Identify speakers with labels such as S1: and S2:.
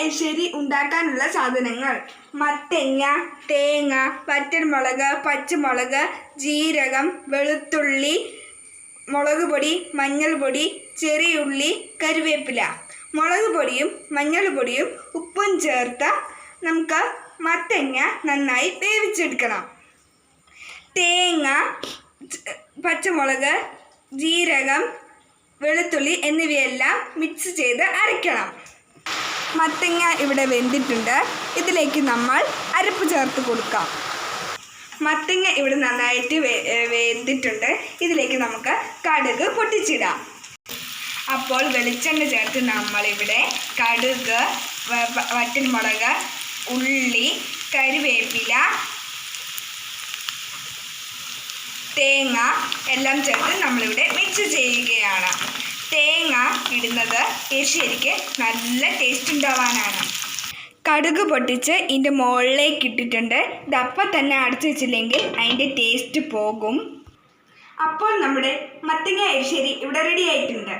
S1: എരിശ്ശേരി ഉണ്ടാക്കാനുള്ള സാധനങ്ങൾ. മത്തങ്ങ തേങ്ങ വറ്റൽമുളക് പച്ചമുളക് ജീരകം വെളുത്തുള്ളി മുളക് പൊടി മഞ്ഞൾപ്പൊടി ചെറിയുള്ളി കരുവേപ്പില മുളക് പൊടിയും മഞ്ഞൾ പൊടിയും ഉപ്പും ചേർത്ത് നമുക്ക് മത്തങ്ങ നന്നായി വേവിച്ചെടുക്കണം. തേങ്ങ പച്ചമുളക് ജീരകം വെളുത്തുള്ളി എന്നിവയെല്ലാം മിക്സ് ചെയ്ത് അരയ്ക്കണം. മത്തങ്ങ ഇവിടെ വെന്തിട്ടുണ്ട്. ഇതിലേക്ക് നമ്മൾ അരപ്പ് ചേർത്ത് കൊടുക്കാം. മത്തങ്ങ ഇവിടെ നന്നായിട്ട് വെന്തിട്ടുണ്ട്. ഇതിലേക്ക് നമുക്ക് കടുക് പൊട്ടിച്ചിടാം. അപ്പോൾ വെളിച്ചെണ്ണ ചേർത്ത് നമ്മളിവിടെ കടുക് വറ്റൽമുളക് ഉള്ളി കരിവേപ്പില തേങ്ങ എല്ലാം ചേർത്ത് നമ്മളിവിടെ മിക്സ് ചെയ്യുകയാണ്. ഇടുന്നത്. എരിശ്ശേരിക്ക് നല്ല ടേസ്റ്റ് ഉണ്ടാവാനാണ്. കടുക് പൊട്ടിച്ച് ഇതിന്റെ മുകളിലേക്ക് ഇട്ടിട്ടുണ്ട്. ഇതപ്പം തന്നെ അടച്ചു വെച്ചില്ലെങ്കിൽ അതിന്റെ ടേസ്റ്റ് പോകും. അപ്പോൾ നമ്മുടെ മത്തങ്ങ എരിശ്ശേരി ഇവിടെ റെഡി ആയിട്ടുണ്ട്.